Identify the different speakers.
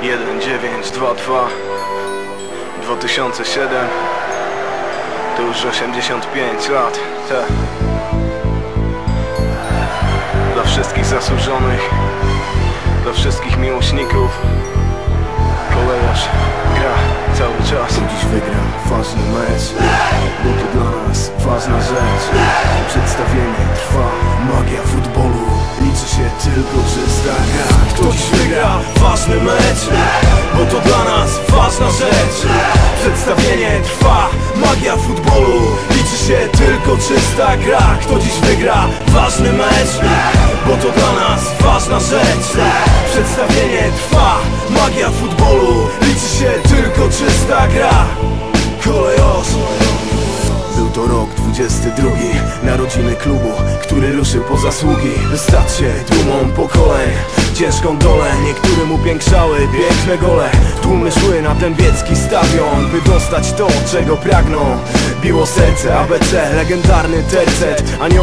Speaker 1: 1922 2007 To już 85 lat. Te. Dla wszystkich zasłużonych Dla wszystkich miłośników. Kolejarz gra cały czas.
Speaker 2: Dziś wygram ważny mecz. Bo to dla nas ważna rzecz. Przedstawienie trwa tylko czysta gra. Kto dziś wygra ważny mecz. Bo to dla nas ważna rzecz. Przedstawienie trwa Magia futbolu. Liczy się tylko czysta gra. Kto dziś wygra ważny mecz. Bo to dla nas ważna rzecz. Przedstawienie trwa Magia futbolu. Liczy się tylko czysta gra to rok 22 Narodziny klubu, który ruszył po zasługi. Stać się dumą pokoleń Ciężką dolę, niektórym upiększały piękne gole. Tłumy szły na ten biecki stadion By dostać to, czego pragną. Biło serce, ABC, legendarny tercet Anioł